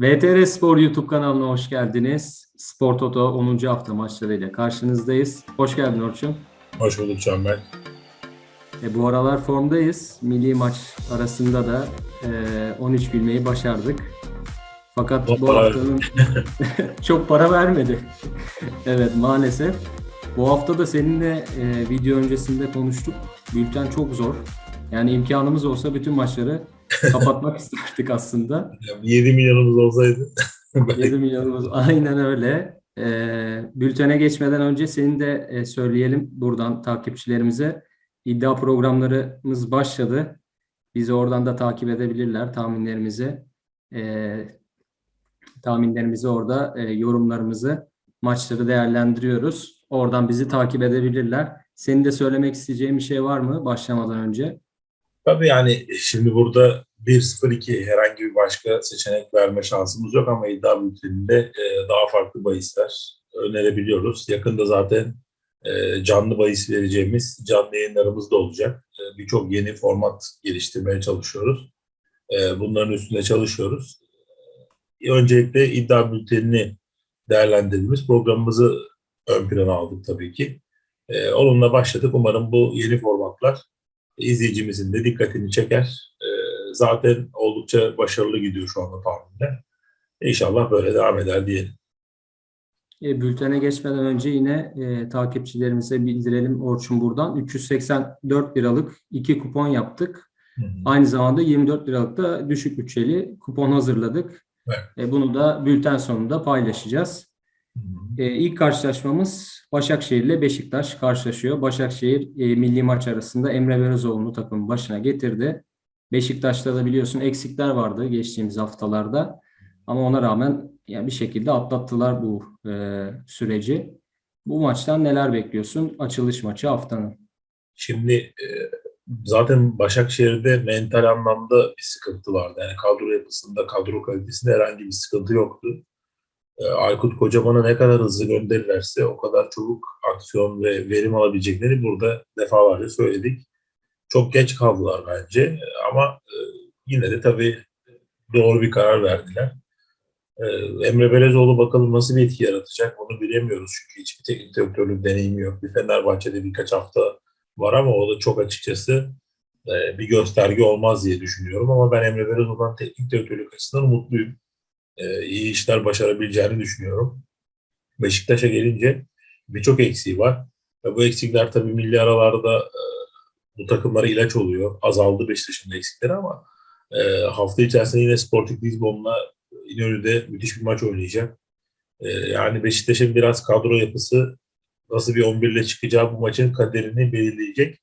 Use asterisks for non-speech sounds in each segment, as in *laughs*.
VTR Spor YouTube kanalına hoş geldiniz. Spor Toto 10. hafta maçlarıyla karşınızdayız. Hoş geldin Orçun. Hoş bulduk Can Bey. E, bu aralar formdayız. Milli maç arasında da e, 13 bilmeyi başardık. Fakat Çok bu haftanın *laughs* *laughs* çok para vermedi. evet maalesef. Bu hafta da seninle e, video öncesinde konuştuk. Bülten çok zor. Yani imkanımız olsa bütün maçları *laughs* kapatmak isterdik aslında. 7 milyonumuz olsaydı. *laughs* 7 milyonumuz aynen öyle. Ee, bültene geçmeden önce senin de e, söyleyelim buradan takipçilerimize. İddia programlarımız başladı. Bizi oradan da takip edebilirler tahminlerimizi. Ee, tahminlerimizi orada e, yorumlarımızı maçları değerlendiriyoruz. Oradan bizi takip edebilirler. Senin de söylemek isteyeceğin bir şey var mı başlamadan önce? Tabii yani şimdi burada 1-0-2 herhangi bir başka seçenek verme şansımız yok ama iddia bülteninde e, daha farklı bahisler önerebiliyoruz. Yakında zaten e, canlı bahis vereceğimiz canlı yayınlarımız da olacak. E, Birçok yeni format geliştirmeye çalışıyoruz. E, Bunların üstünde çalışıyoruz. E, Öncelikle iddia bültenini değerlendirdiğimiz programımızı ön plana aldık tabii ki. E, Onunla başladık. Umarım bu yeni formatlar izleyicimizin de dikkatini çeker. E, zaten oldukça başarılı gidiyor şu anda tahminler. İnşallah böyle devam eder diyelim. E, bültene geçmeden önce yine e, takipçilerimize bildirelim Orçun buradan. 384 liralık iki kupon yaptık. Aynı zamanda 24 liralık da düşük bütçeli kupon hazırladık. Evet. E, bunu da bülten sonunda paylaşacağız. E, ilk karşılaşmamız Başakşehir ile Beşiktaş karşılaşıyor. Başakşehir e, milli maç arasında Emre Belözoğlu'nu takımın başına getirdi. Beşiktaş'ta da biliyorsun eksikler vardı geçtiğimiz haftalarda. Ama ona rağmen yani bir şekilde atlattılar bu e, süreci. Bu maçtan neler bekliyorsun? Açılış maçı haftanın. Şimdi e, zaten Başakşehir'de mental anlamda bir sıkıntı vardı. Yani kadro yapısında, kadro kalitesinde herhangi bir sıkıntı yoktu. E, Aykut Kocaman'a ne kadar hızlı gönderirlerse o kadar çabuk aksiyon ve verim alabilecekleri burada defalarca söyledik. Çok geç kaldılar bence ama e, yine de tabii doğru bir karar verdiler. E, Emre Belezoğlu bakalım nasıl bir etki yaratacak onu bilemiyoruz çünkü hiçbir teknik direktörlük deneyimi yok. Bir Fenerbahçe'de birkaç hafta var ama o da çok açıkçası e, bir gösterge olmaz diye düşünüyorum ama ben Emre Belezoğlu'dan teknik direktörlük açısından umutluyum. E, iyi işler başarabileceğini düşünüyorum. Beşiktaş'a gelince birçok eksiği var. Ve bu eksikler tabii milli aralarda e, bu takımlara ilaç oluyor. Azaldı Beşiktaş'ın eksikleri ama e, hafta içerisinde yine Sporting Lisbon'la İnönü'de müthiş bir maç oynayacak. E, yani Beşiktaş'ın biraz kadro yapısı nasıl bir 11 ile çıkacağı bu maçın kaderini belirleyecek.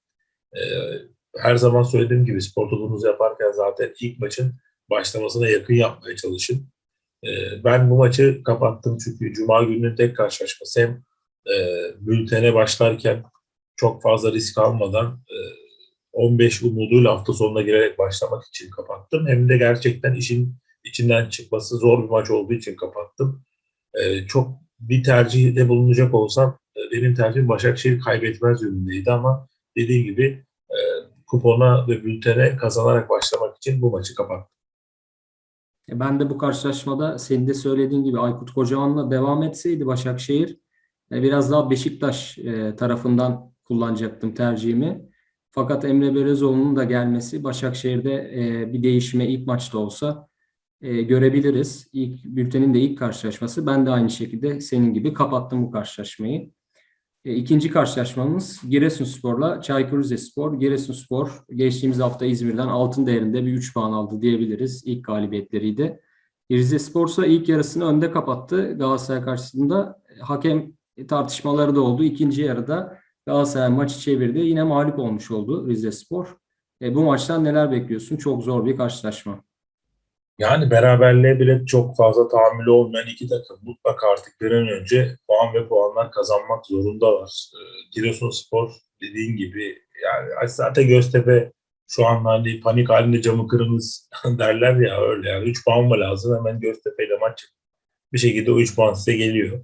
Her zaman söylediğim gibi spor yaparken zaten ilk maçın başlamasına yakın yapmaya çalışın. E, ben bu maçı kapattım çünkü Cuma gününün tek karşılaşması hem e, bültene başlarken çok fazla risk almadan e, 15 umuduyla hafta sonuna girerek başlamak için kapattım. Hem de gerçekten işin içinden çıkması zor bir maç olduğu için kapattım. E, çok bir tercihde bulunacak olsam e, benim tercihim Başakşehir kaybetmez yönündeydi ama dediğim gibi e, kupona ve bültene kazanarak başlamak için bu maçı kapattım. E, Ben de bu karşılaşmada senin de söylediğin gibi Aykut Kocaman'la devam etseydi Başakşehir e, biraz daha Beşiktaş e, tarafından kullanacaktım tercihimi. Fakat Emre Belözoğlu'nun da gelmesi Başakşehir'de bir değişime ilk maçta olsa görebiliriz. İlk bültenin de ilk karşılaşması. Ben de aynı şekilde senin gibi kapattım bu karşılaşmayı. E, İkinci karşılaşmamız Giresunspor'la Çaykur Rizespor. Giresunspor geçtiğimiz hafta İzmir'den altın değerinde bir 3 puan aldı diyebiliriz. İlk galibiyetleriydi. Rizespor ise ilk yarısını önde kapattı Galatasaray karşısında. Hakem tartışmaları da oldu. İkinci yarıda Galatasaray maçı çevirdi. Yine mağlup olmuş oldu Rizespor. E, bu maçtan neler bekliyorsun? Çok zor bir karşılaşma. Yani beraberliğe bile çok fazla tahammülü olmayan iki takım mutlaka artık bir an önce puan ve puanlar kazanmak zorundalar. Ee, Giresunspor dediğin gibi yani zaten Göztepe şu an hani panik halinde camı kırınız *laughs* derler ya öyle yani 3 puan mı lazım hemen Göztepe ile maç bir şekilde o 3 puan size geliyor.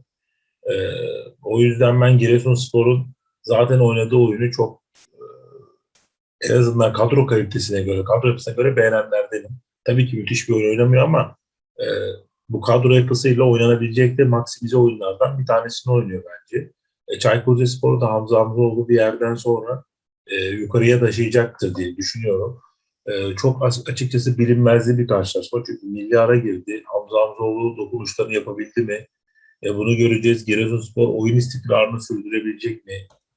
Ee, o yüzden ben Giresunspor'un zaten oynadığı oyunu çok e, en azından kadro kalitesine göre, kadro yapısına göre beğenenlerdenim. Tabii ki müthiş bir oyun oynamıyor ama e, bu kadro yapısıyla oynanabilecek de maksimize oyunlardan bir tanesini oynuyor bence. E, Çaykur Rizespor da Hamza Hamzoğlu bir yerden sonra e, yukarıya taşıyacaktır diye düşünüyorum. E, çok as- açıkçası bilinmezli bir karşılaşma. Çünkü milli ara girdi. Hamza Hamzoğlu dokunuşlarını yapabildi mi? E, bunu göreceğiz. Giresunspor oyun istikrarını sürdürebilecek mi?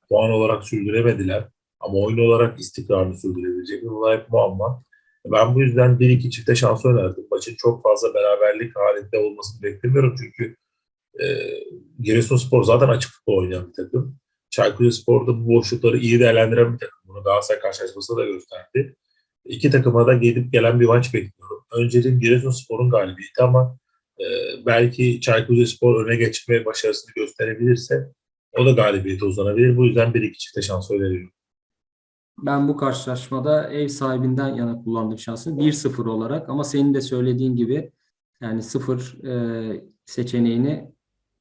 Puan olarak sürdüremediler. Ama oyun olarak istikrarını sürdürebilecek mi? Bunlar hep muamma. Ben bu yüzden 1-2 çifte şans önerdim. Maçın çok fazla beraberlik halinde olmasını beklemiyorum. Çünkü e, Giresunspor zaten açık futbol oynayan bir takım. Çaykur Rizespor da bu boşlukları iyi değerlendiren bir takım. Bunu Galatasaray karşılaşması da gösterdi. İki takıma da gidip gelen bir maç bekliyorum. Önceliğim Giresunspor'un galibiyeti ama e, belki Çaykur Rizespor öne geçme başarısını gösterebilirse o da galibiyete uzanabilir. Bu yüzden 1-2 çifte şans öneriyorum. Ben bu karşılaşmada ev sahibinden yana kullandım şansını 1-0 olarak ama senin de söylediğin gibi yani 0 e, seçeneğini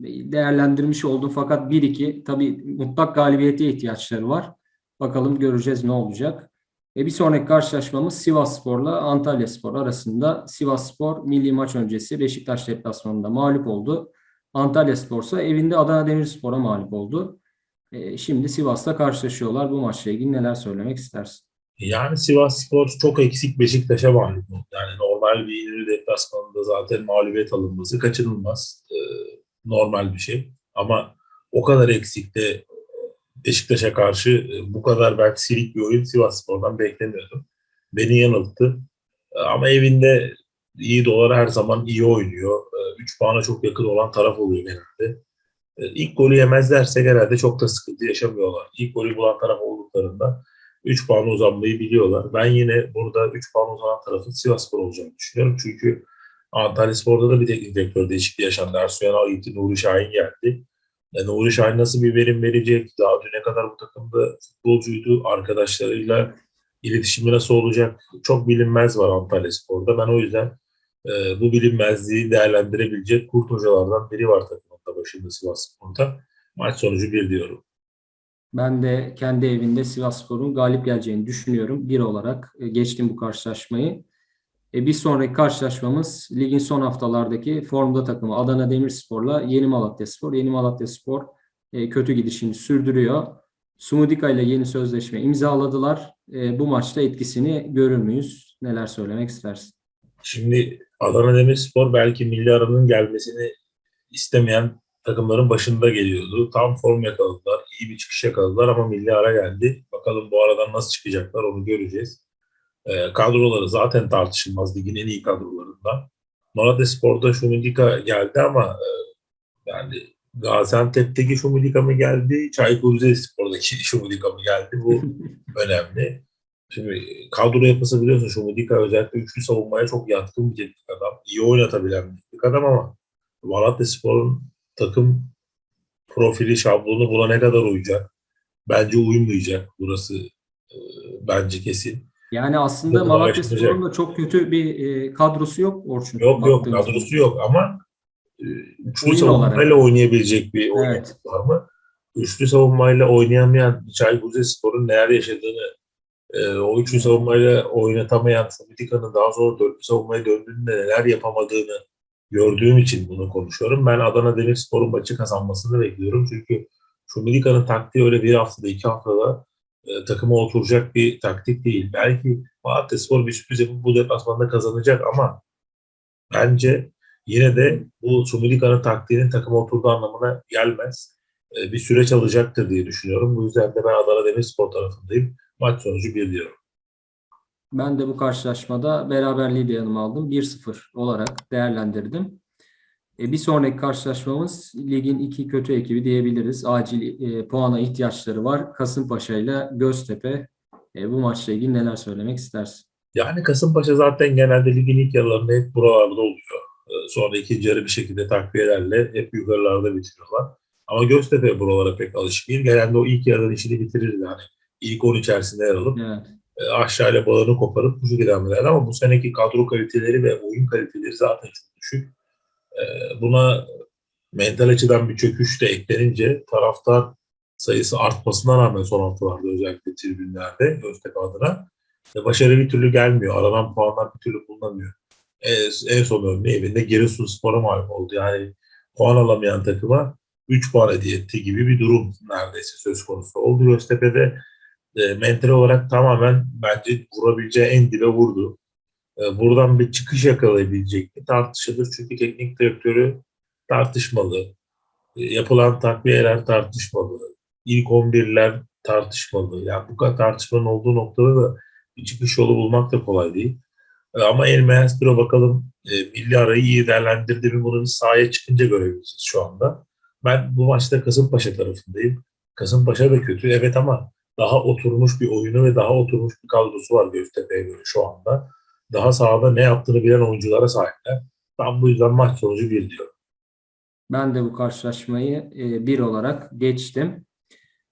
değerlendirmiş oldum fakat 1-2 tabii mutlak galibiyete ihtiyaçları var. Bakalım göreceğiz ne olacak. E bir sonraki karşılaşmamız Sivasspor'la Antalyaspor arasında. Sivasspor milli maç öncesi Beşiktaş deplasmanında mağlup oldu. Antalyaspor ise evinde Adana Demirspor'a mağlup oldu. E, şimdi Sivas'ta karşılaşıyorlar. Bu maçla ilgili neler söylemek istersin? Yani Sivas Spor çok eksik Beşiktaş'a oldu. Yani normal bir İnönü deplasmanında zaten mağlubiyet alınması kaçınılmaz. Ee, normal bir şey. Ama o kadar eksikte Beşiktaş'a karşı e, bu kadar ben silik bir oyun Sivas Spor'dan beklemiyordum. Beni yanılttı. Ama evinde iyi dolar her zaman iyi oynuyor. 3 puana çok yakın olan taraf oluyor genelde. Ee, İlk golü yemezlerse genelde çok da sıkıntı yaşamıyorlar. İlk golü bulan taraf olduklarında 3 puan uzanmayı biliyorlar. Ben yine burada 3 puan uzanan tarafın Sivasspor olacağını düşünüyorum. Çünkü Antalyaspor'da da bir teknik direktör değişikliği yaşandı. Ersun Yanal gitti, Nuri Şahin geldi. E, Nuri Şahin nasıl bir verim verecek? Daha düne kadar bu takımda futbolcuydu. Arkadaşlarıyla iletişimi nasıl olacak? Çok bilinmez var Antalyaspor'da. Ben o yüzden e, bu bilinmezliği değerlendirebilecek kurt hocalardan biri var takımında başında Sivasspor'da. Maç sonucu bir diyorum. Ben de kendi evinde Sivasspor'un galip geleceğini düşünüyorum. Bir olarak e, geçtim bu karşılaşmayı. E, bir sonraki karşılaşmamız ligin son haftalardaki formda takımı Adana Demirspor'la Yeni Malatyaspor. Yeni Malatyaspor e, kötü gidişini sürdürüyor. Sumudika ile yeni sözleşme imzaladılar. E, bu maçta etkisini görür müyüz? Neler söylemek istersin? Şimdi Adana Demirspor belki milli aranın gelmesini istemeyen takımların başında geliyordu. Tam form yakaladılar, iyi bir çıkış yakaladılar ama milli ara geldi. Bakalım bu aradan nasıl çıkacaklar onu göreceğiz. E, kadroları zaten tartışılmaz ligin en iyi kadrolarından. Malatyaspor'da Şumidika geldi ama e, yani Gaziantep'teki Şumidika mı geldi, Çaykur Rizespor'daki *laughs* Şumidika mı geldi bu *laughs* önemli. Şimdi kadro yapısı biliyorsun Şumidika özellikle üçlü savunmaya çok yatkın bir teknik adam. İyi oynatabilen bir teknik adam ama Malatyaspor'un takım profili, şablonu buna ne kadar uyacak? Bence uymayacak. Burası e, bence kesin. Yani aslında Takıma Malatyaspor'un başlayacak. da çok kötü bir e, kadrosu yok Orçun. Yok yok kadrosu zaman. yok ama e, üçlü savunmayla oynayabilecek bir Evet. var mı? Üçlü savunmayla oynayamayan Çaykur Rizespor'un neler yaşadığını e, o üçlü savunmayla oynatamayan Şumidika'nın daha sonra dörtlü savunmaya döndüğünde neler yapamadığını gördüğüm için bunu konuşuyorum. Ben Adana Demirspor'un maçı kazanmasını bekliyorum. Çünkü Şumidika'nın taktiği öyle bir haftada, iki haftada e, takıma oturacak bir taktik değil. Belki Malatyaspor bir sürpriz yapıp bu deplasmanda kazanacak ama bence yine de bu Şumidika'nın taktiğinin takıma oturduğu anlamına gelmez. E, bir süreç alacaktır diye düşünüyorum. Bu yüzden de ben Adana Demirspor tarafındayım. Maç sonucu bir diyorum. Ben de bu karşılaşmada beraberliği de yanıma aldım. 1-0 olarak değerlendirdim. E, bir sonraki karşılaşmamız ligin iki kötü ekibi diyebiliriz. Acil e, puana ihtiyaçları var. Kasımpaşa ile Göztepe. E, bu maçla ilgili neler söylemek istersin? Yani Kasımpaşa zaten genelde ligin ilk yarılarında hep buralarda oluyor. Ee, Sonra ikinci yarı bir şekilde takviyelerle hep yukarılarda bitiriyorlar. Ama Göztepe buralara pek alışık değil. Genelde o ilk yarıdan işini bitirir yani. İlk 10 içerisinde yer alıp Evet. E, aşağıyla bağını koparıp devam eder. Ama bu seneki kadro kaliteleri ve oyun kaliteleri zaten çok düşük. E, Buna mental açıdan bir çöküş de eklenince taraftar sayısı artmasına rağmen son haftalarda özellikle tribünlerde Göztepe adına e, başarı bir türlü gelmiyor. Aranan puanlar bir türlü bulunamıyor. en, en son örneği evinde Giresunspor'a mağlup oldu. Yani puan alamayan takıma 3 puan hediye etti gibi bir durum neredeyse söz konusu oldu. Göztepe'de e, mental olarak tamamen bence vurabileceği en dibe vurdu. E, buradan bir çıkış yakalayabilecek mi tartışılır. Çünkü teknik direktörü tartışmalı. E, yapılan takviyeler tartışmalı. İlk 11'ler tartışmalı. Yani bu kadar tartışmanın olduğu noktada da bir çıkış yolu bulmak da kolay değil. E, ama El Maestro'ya bakalım e, milli arayı iyi değerlendirdi mi bunu bir sahaya çıkınca görebiliriz şu anda. Ben bu maçta Kasımpaşa tarafındayım. Kasımpaşa da kötü evet ama daha oturmuş bir oyunu ve daha oturmuş bir kadrosu var Göztepe'ye göre şu anda. Daha sahada ne yaptığını bilen oyunculara sahipler. Ben bu yüzden maç sonucu bir diyorum. Ben de bu karşılaşmayı e, bir olarak geçtim.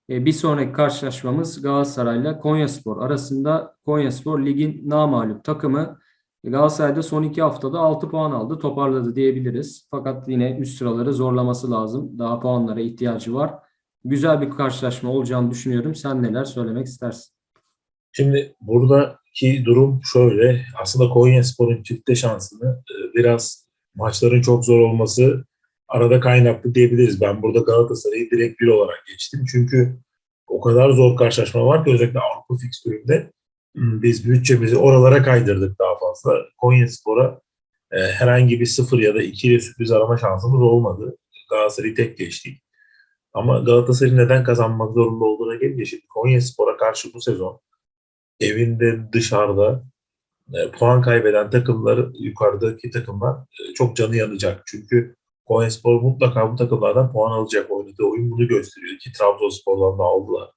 E, bir sonraki karşılaşmamız Galatasaray'la Konyaspor arasında. Konyaspor ligin namağlup takımı. E, Galatasaray'da son iki haftada 6 puan aldı, toparladı diyebiliriz. Fakat yine üst sıraları zorlaması lazım. Daha puanlara ihtiyacı var. Güzel bir karşılaşma olacağını düşünüyorum. Sen neler söylemek istersin? Şimdi buradaki durum şöyle. Aslında Konyaspor'un çifte şansını e, biraz maçların çok zor olması arada kaynaklı diyebiliriz. Ben burada Galatasaray'ı direkt bir olarak geçtim. Çünkü o kadar zor karşılaşma var ki özellikle Avrupa fikstüründe hmm, biz bütçemizi oralara kaydırdık daha fazla. Konyaspor'a e, herhangi bir sıfır ya da iki ile sürpriz arama şansımız olmadı. Galatasaray'ı tek geçtik. Ama Galatasaray'ın neden kazanmak zorunda olduğuna gelince şimdi Konyaspor'a karşı bu sezon evinde dışarıda e, puan kaybeden takımlar yukarıdaki takımlar e, çok canı yanacak. Çünkü Konyaspor mutlaka bu takımlardan puan alacak. Oynadığı oyun bunu gösteriyor ki Trabzonspor'dan da aldılar.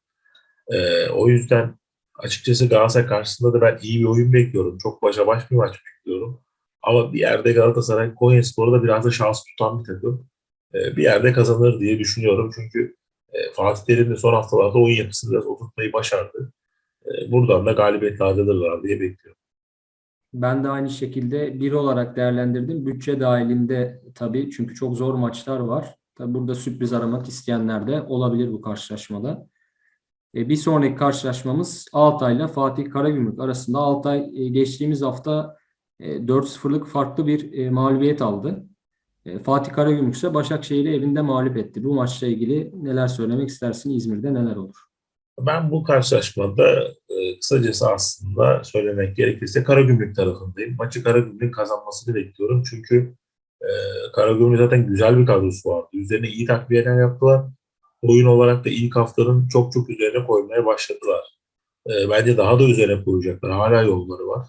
E, o yüzden açıkçası Galatasaray karşısında da ben iyi bir oyun bekliyorum. Çok başa baş bir maç bekliyorum. Ama bir yerde Galatasaray Konyaspor'u da biraz da şans tutan bir takım. E, bir yerde kazanır diye düşünüyorum. Çünkü e, Fatih Terim de son haftalarda oyun yapısını biraz oturtmayı başardı. E, buradan da galibiyetle ayrılırlar diye bekliyorum. Ben de aynı şekilde bir olarak değerlendirdim. Bütçe dahilinde tabii çünkü çok zor maçlar var. Tabii burada sürpriz aramak isteyenler de olabilir bu karşılaşmada. Bir sonraki karşılaşmamız Altay ile Fatih Karagümrük arasında. Altay geçtiğimiz hafta e, 4-0'lık farklı bir mağlubiyet aldı. E, Fatih Karagümrük ise Başakşehir'i evinde mağlup etti. Bu maçla ilgili neler söylemek istersin? İzmir'de neler olur? Ben bu karşılaşmada e, kısacası aslında söylemek gerekirse Karagümrük tarafındayım. Maçı Karagümrük kazanmasını bekliyorum. Çünkü e, Karagümrük zaten güzel bir kadrosu vardı. Üzerine iyi takviyeler yaptılar. Oyun olarak da ilk haftanın çok çok üzerine koymaya başladılar. Bence daha da üzerine koyacaklar. Hala yolları var.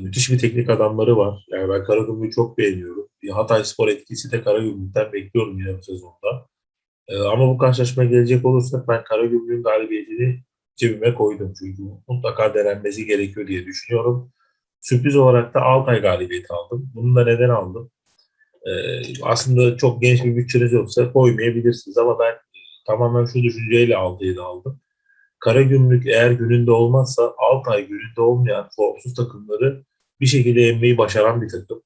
Müthiş bir teknik adamları var. Yani ben Karagümrük'ü çok beğeniyorum. Bir Hatay Spor etkisi de Karagümrük'ten bekliyorum yine bu sezonda. Ee, ama bu karşılaşmaya gelecek olursak ben Karagümrük'ün galibiyetini cebime koydum. Çünkü mutlaka denenmesi gerekiyor diye düşünüyorum. Sürpriz olarak da Altay galibiyeti aldım. Bunu da neden aldım? Ee, aslında çok genç bir bütçeniz yoksa koymayabilirsiniz ama ben tamamen şu düşünceyle Altay'ı da aldım. Karagümrük eğer gününde olmazsa Altay gününde olmayan formsuz takımları bir şekilde yenmeyi başaran bir takım.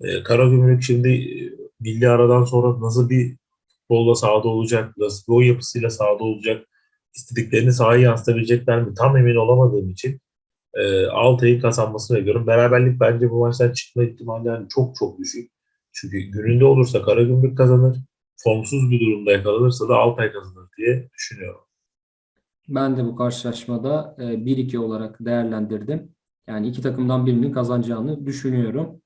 Ee, Karagümrük şimdi e, milli aradan sonra nasıl bir futbolla sahada olacak, nasıl bir oyun yapısıyla sahada olacak, istediklerini sahaya yansıtabilecekler mi tam emin olamadığım için e, Altay'ın kazanmasını bekliyorum. Beraberlik bence bu maçtan çıkma ihtimali yani çok çok düşük. Çünkü gününde olursa Karagümrük kazanır, formsuz bir durumda yakalanırsa da Altay kazanır diye düşünüyorum. Ben de bu karşılaşmada e, 1-2 olarak değerlendirdim. Yani iki takımdan birinin kazanacağını düşünüyorum.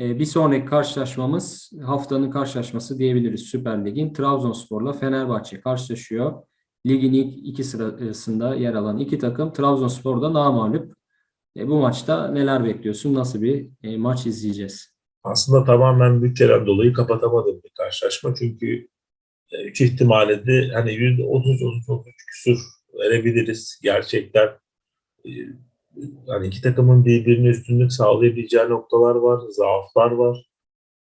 E, Bir sonraki karşılaşmamız haftanın karşılaşması diyebiliriz Süper Lig'in. Trabzonspor'la Fenerbahçe karşılaşıyor. Ligin ilk iki sırasında yer alan iki takım. Trabzonspor'da namağlup. E, Bu maçta neler bekliyorsun? Nasıl bir e, maç izleyeceğiz? Aslında tamamen bütçeden dolayı kapatamadığım bir karşılaşma. Çünkü e, üç ihtimali de hani %30-33 küsur verebiliriz. Gerçekten e, hani iki takımın birbirine üstünlük sağlayabileceği noktalar var, zaaflar var.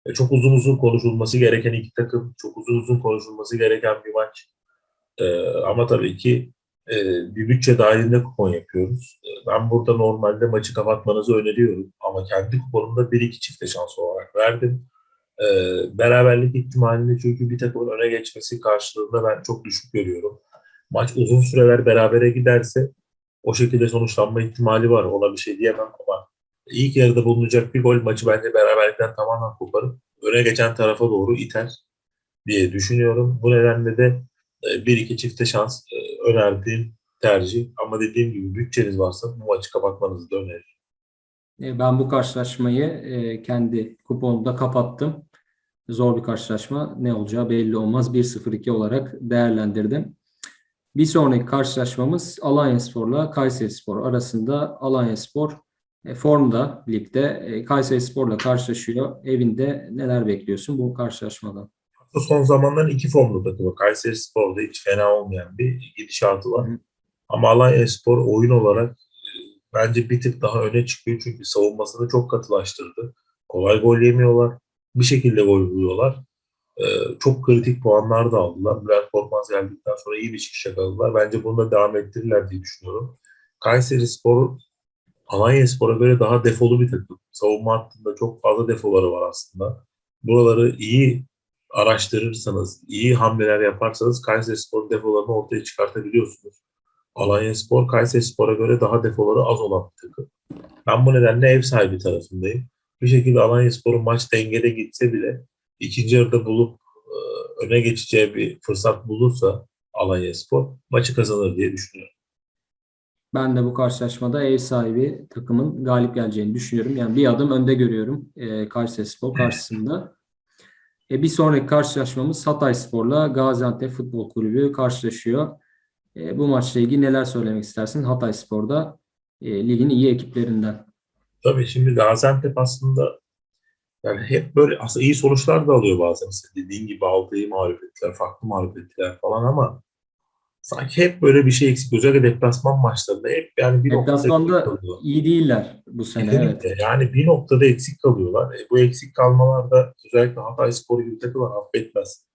E, çok uzun uzun konuşulması gereken iki takım, çok uzun uzun konuşulması gereken bir maç. E, ama tabii ki e, bir bütçe dahilinde kupon yapıyoruz. E, ben burada normalde maçı kapatmanızı öneriyorum. Ama kendi kuponumda 1-2 çifte şans olarak verdim. E, beraberlik ihtimalini çünkü bir takımın öne geçmesi karşılığında ben çok düşük görüyorum. Maç uzun süreler berabere giderse o şekilde sonuçlanma ihtimali var. Ona bir şey diyemem ama İlk yarıda bulunacak bir gol maçı bence beraberlikten tamamen koparıp öne geçen tarafa doğru iter diye düşünüyorum. Bu nedenle de e, bir iki çifte şans e, önerdiğim tercih. Ama dediğim gibi bütçeniz varsa bu maçı kapatmanızı da öneririm. E, Ben bu karşılaşmayı kendi kuponumda kapattım. Zor bir karşılaşma. Ne olacağı belli olmaz. 1-0-2 olarak değerlendirdim. Bir sonraki karşılaşmamız Alanyaspor'la Kayserispor arasında. Alanyaspor e, formda ligde. E, Kayserispor'la karşılaşıyor. Evinde neler bekliyorsun bu karşılaşmadan? Bu son zamanların iki formlu takımı. Kayseri Spor'da hiç fena olmayan bir gidişatı var. Hı hı. Ama Alanya Spor oyun olarak e, bence bir tık daha öne çıkıyor. Çünkü savunmasını çok katılaştırdı. Kolay gol yemiyorlar. Bir şekilde gol buluyorlar. Ee, çok kritik puanlar da aldılar. Bülent Korkmaz geldikten sonra iyi bir çıkış yakaladılar. Bence bunu da devam ettirirler diye düşünüyorum. Kayseri Spor Alanya Spor'a göre daha defolu bir takım. Savunma hattında çok fazla defoları var aslında. Buraları iyi araştırırsanız, iyi hamleler yaparsanız Kayserispor defolarını ortaya çıkartabiliyorsunuz. Alanyaspor, Kayserispor'a göre daha defoları az olan bir takım. Ben bu nedenle ev sahibi tarafındayım. Bir şekilde Alanyaspor'un maç dengede gitse bile ikinci yarıda bulup e, öne geçeceği bir fırsat bulursa Alanyaspor maçı kazanır diye düşünüyorum. Ben de bu karşılaşmada ev sahibi takımın galip geleceğini düşünüyorum. Yani bir adım önde görüyorum e, Kayserispor karşısında. E, bir sonraki karşılaşmamız Hatayspor'la Gaziantep Futbol Kulübü karşılaşıyor. E, bu maçla ilgili neler söylemek istersin? Hatayspor'da e, ligin iyi ekiplerinden. Tabii şimdi Gaziantep aslında yani hep böyle aslında iyi sonuçlar da alıyor bazen. Mesela dediğin gibi aldığı mağlup ettiler, farklı mağlup ettiler falan ama sanki hep böyle bir şey eksik. Özellikle deplasman maçlarında hep yani bir Deplasmanda iyi değiller bu sene. Evet. Kesinlikle. Yani bir noktada eksik kalıyorlar. E, bu eksik kalmalarda özellikle Hatayspor gibi takımlar affetmez.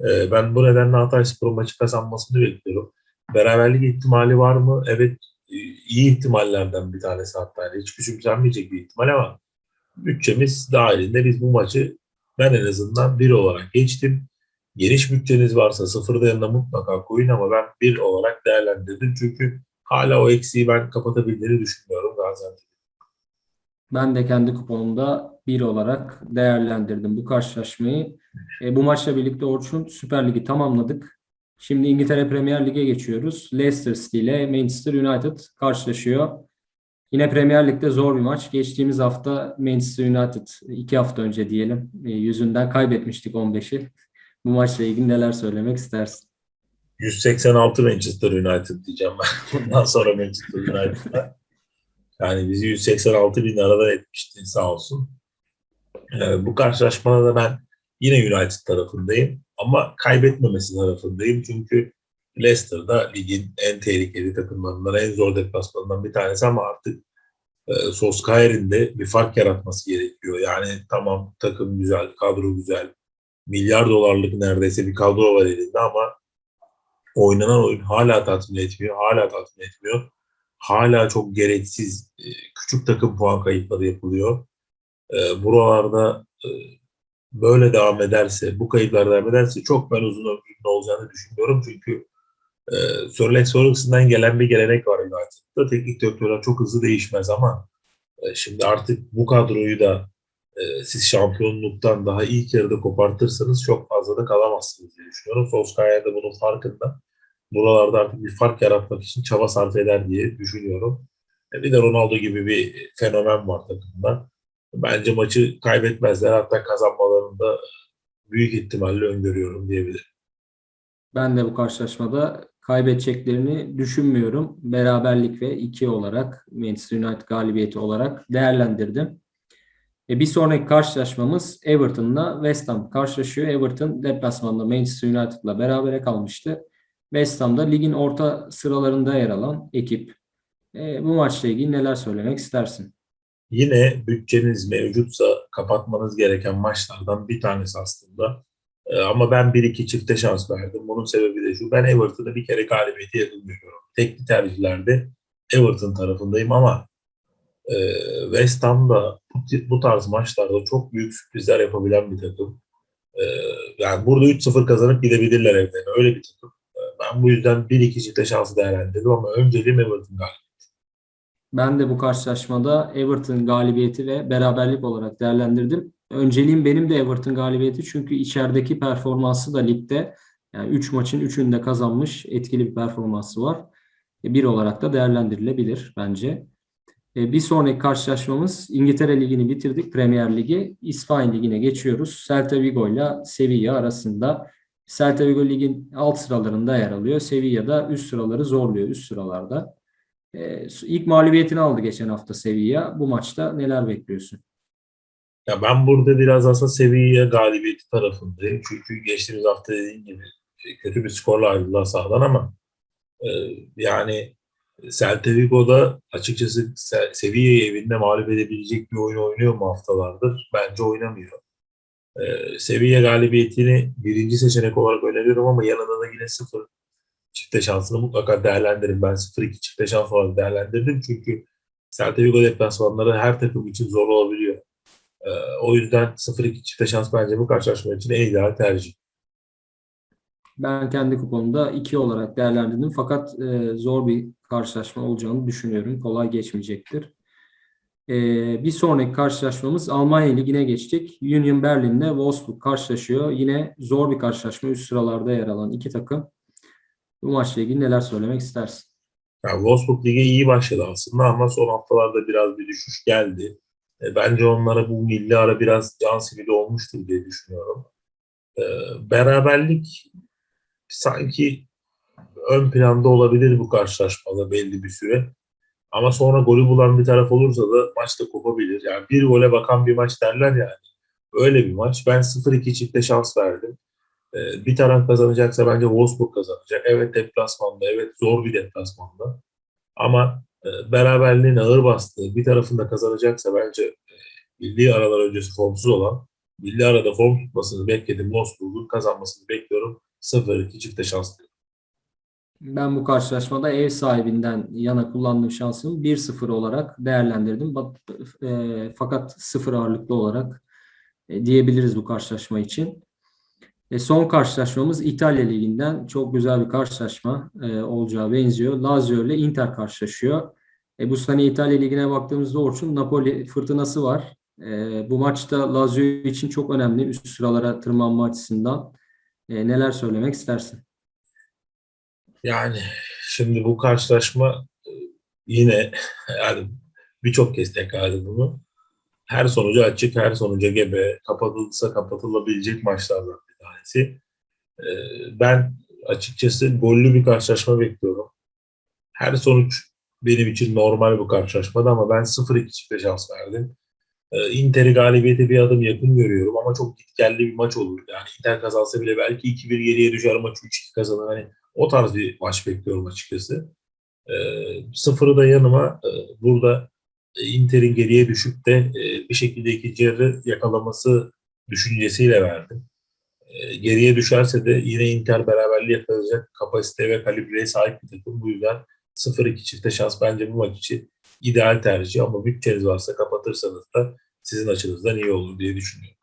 E, ben bu nedenle Hatayspor'un maçı kazanmasını bekliyorum. Beraberlik ihtimali var mı? Evet e, iyi ihtimallerden bir tanesi hatta. Yani hiç küçümsenmeyecek bir ihtimal ama bütçemiz dahilinde biz bu maçı ben en azından bir olarak geçtim. Geniş bütçeniz varsa sıfırda yanına mutlaka koyun ama ben bir olarak değerlendirdim. Çünkü hala o eksiği ben kapatabildiğini düşünmüyorum Gaziantep. Ben de kendi kuponumda bir olarak değerlendirdim bu karşılaşmayı. E, bu maçla birlikte Orçun Süper Lig'i tamamladık. Şimdi İngiltere Premier Lig'e geçiyoruz. Leicester City ile Manchester United karşılaşıyor. Yine Premier Lig'de zor bir maç. Geçtiğimiz hafta Manchester United, iki hafta önce diyelim, e, yüzünden kaybetmiştik 15'i. Bu maçla ilgili neler söylemek istersin? 186 Manchester United diyeceğim ben. *laughs* Bundan sonra Manchester United'a. Yani bizi 186 bin aradan etmişti sağ olsun. Ee, bu karşılaşmada da ben yine United tarafındayım. Ama kaybetmemesi tarafındayım. Çünkü Leicester'da ligin en tehlikeli takımlarından, en zor deplasmanından bir tanesi ama artık e, Solskjaer'in de bir fark yaratması gerekiyor. Yani tamam takım güzel, kadro güzel, milyar dolarlık neredeyse bir kadro var elinde ama oynanan oyun hala tatmin etmiyor, hala tatmin etmiyor. Hala çok gereksiz e, küçük takım puan kayıpları yapılıyor. E, buralarda e, böyle devam ederse, bu kayıplar devam ederse çok ben uzun ömrünün olacağını düşünmüyorum. Çünkü e, Sir Alex gelen bir gelenek var United'da. Teknik direktörler çok hızlı değişmez ama e, şimdi artık bu kadroyu da e, siz şampiyonluktan daha ilk yarıda kopartırsanız çok fazla da kalamazsınız diye düşünüyorum. Solskjaer de bunun farkında. Buralarda artık bir fark yaratmak için çaba sarf eder diye düşünüyorum. E, bir de Ronaldo gibi bir fenomen var takımda. Bence maçı kaybetmezler. Hatta kazanmalarını da büyük ihtimalle öngörüyorum diyebilirim. Ben de bu karşılaşmada kaybedeceklerini düşünmüyorum. Beraberlik ve 2 olarak Manchester United galibiyeti olarak değerlendirdim. E bir sonraki karşılaşmamız Everton'la West Ham karşılaşıyor. Everton deplasmanda Manchester United'la berabere kalmıştı. West Ham'da ligin orta sıralarında yer alan ekip. E, bu maçla ilgili neler söylemek istersin? Yine bütçeniz mevcutsa kapatmanız gereken maçlardan bir tanesi aslında. Ee, ama ben bir iki çifte şans verdim. Bunun sebebi de şu. Ben Everton'da bir kere galibiyeti yakın görüyorum. Tekli tercihlerde Everton tarafındayım ama e, West Ham'da bu, bu tarz maçlarda çok büyük sürprizler yapabilen bir takım. E, yani burada 3-0 kazanıp gidebilirler evlerine. Öyle bir takım. E, ben bu yüzden bir iki çifte şansı değerlendirdim ama önceliğim Everton galibiyeti. Ben de bu karşılaşmada Everton galibiyeti ve beraberlik olarak değerlendirdim. Önceliğim benim de Everton galibiyeti çünkü içerideki performansı da ligde yani 3 maçın 3'ünü de kazanmış etkili bir performansı var. E, Bir olarak da değerlendirilebilir bence. E, Bir sonraki karşılaşmamız İngiltere Ligi'ni bitirdik. Premier Ligi. İspanya Ligi'ne geçiyoruz. Celta Vigo ile Sevilla arasında. Celta Vigo ligin alt sıralarında yer alıyor. Sevilla da üst sıraları zorluyor üst sıralarda. E, ilk mağlubiyetini aldı geçen hafta Sevilla. Bu maçta neler bekliyorsun? Ya ben burada biraz aslında Sevilla galibiyeti tarafındayım. Çünkü geçtiğimiz hafta dediğim gibi e, kötü bir skorla ayrıldılar sahadan ama e, yani Celta Vigo'da açıkçası Se- Sevilla'yı evinde mağlup edebilecek bir oyun oynuyor mu haftalardır? Bence oynamıyor. E, Sevilla galibiyetini birinci seçenek olarak öneriyorum ama yanında da yine sıfır çifte şansını mutlaka değerlendirin. Ben 0-2 çifte şans olarak değerlendirdim. Çünkü Celta Vigo deplasmanları her takım için zor olabiliyor. Ee, o yüzden 0-2 çifte şans bence bu karşılaşma için en ideal tercih. Ben kendi kuponumda 2 olarak değerlendirdim. Fakat e, zor bir karşılaşma olacağını düşünüyorum. Kolay geçmeyecektir. E, bir sonraki karşılaşmamız Almanya Ligi'ne geçtik. Union Berlin'le Wolfsburg karşılaşıyor. Yine zor bir karşılaşma. Üst sıralarda yer alan iki takım. Bu maçla ilgili neler söylemek istersin? Yani Wolfsburg Ligi iyi başladı aslında ama son haftalarda biraz bir düşüş geldi. E, bence onlara bu milli ara biraz can simidi olmuştur diye düşünüyorum. E, beraberlik sanki ön planda olabilir bu karşılaşmada belli bir süre. Ama sonra golü bulan bir taraf olursa da maç da kopabilir. Yani bir gole bakan bir maç derler yani. Öyle bir maç. Ben 0-2 çifte şans verdim. Ee, bir taraf kazanacaksa bence Wolfsburg kazanacak. Evet deplasmanda, evet zor bir deplasmanda. Ama e, beraberliğin ağır bastığı bir tarafında kazanacaksa bence e, milli aralar öncesi formsuz olan milli arada form tutmasını bekledim. Wolfsburg'un kazanmasını bekliyorum. 0-2 çifte şans diyorum. Ben bu karşılaşmada ev sahibinden yana kullandığım şansımı 1-0 olarak değerlendirdim. E, Fakat 0 ağırlıklı olarak e, diyebiliriz bu karşılaşma için. E, son karşılaşmamız İtalya Ligi'nden çok güzel bir karşılaşma e, olacağı benziyor. Lazio ile Inter karşılaşıyor. E, bu sene İtalya Ligi'ne baktığımızda Orçun Napoli fırtınası var. E, bu maçta Lazio için çok önemli üst sıralara tırmanma açısından. E, neler söylemek istersin? Yani şimdi bu karşılaşma e, yine yani birçok kez tekrarladım bunu. Her sonucu açık, her sonuca gebe, kapatılsa kapatılabilecek maçlardan tanesi. E, Ben açıkçası gollü bir karşılaşma bekliyorum. Her sonuç benim için normal bu karşılaşmada ama ben 0-2 çifte şans verdim. E, Inter'i galibiyete bir adım yakın görüyorum ama çok gitgelli bir maç olur. Yani Inter kazansa bile belki 2-1 geriye düşer maç 3-2 kazanır. Hani o tarz bir maç bekliyorum açıkçası. E, sıfırı da yanıma e, burada e, Inter'in geriye düşüp de e, bir şekilde ikinci yarı yakalaması düşüncesiyle verdim. E, geriye düşerse de yine Inter beraberliği yakalayacak kapasite ve kalibreye sahip bir takım. Bu yüzden 0-2 çifte şans bence bu maç için ideal tercih ama bütçeniz varsa kapatırsanız da sizin açınızdan iyi olur diye düşünüyorum.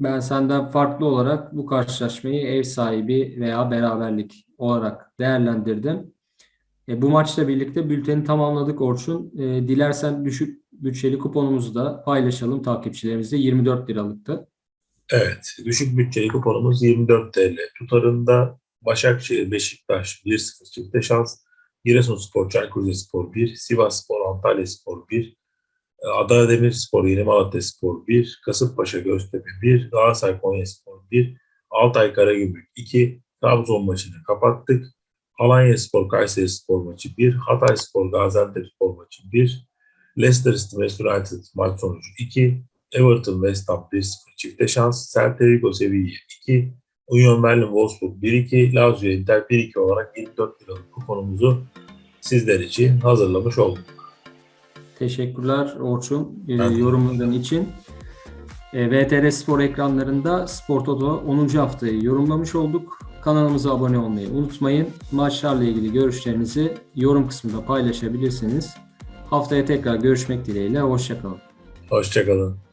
Ben senden farklı olarak bu karşılaşmayı ev sahibi veya beraberlik olarak değerlendirdim. E, bu maçla birlikte bülteni tamamladık Orçun. E, dilersen düşük bütçeli kuponumuzu da paylaşalım takipçilerimizle. 24 liralıktı. Evet, düşük bütçeli kuponumuz 24 TL. Tutarında Başakşehir, Beşiktaş 1-0 çifte şans. Giresunspor, Çaykur Rizespor 1, Sivasspor, Antalyaspor 1, Adana Demirspor, Yeni Malatyaspor 1, Kasımpaşa, Göztepe 1, Galatasaray, Konyaspor 1, Altay Karagümrük 2, Trabzon maçını kapattık. Alanyaspor, Kayserispor maçı 1, Hatayspor, Gaziantepspor maçı 1, Leicester City, Manchester United maç sonucu 2, Everton, West Ham 1-0 çifte şans, Celta Vigo, Sevilla 2, Union Berlin, Wolfsburg 1-2, Lazio, Inter 1-2 olarak 24 liralık kuponumuzu sizler için hazırlamış olduk. Teşekkürler Orçun e, yorumların için. E, VTR Spor ekranlarında Spor Toto 10. haftayı yorumlamış olduk. Kanalımıza abone olmayı unutmayın. Maçlarla ilgili görüşlerinizi yorum kısmında paylaşabilirsiniz. Haftaya tekrar görüşmek dileğiyle. Hoşçakalın. Hoşçakalın.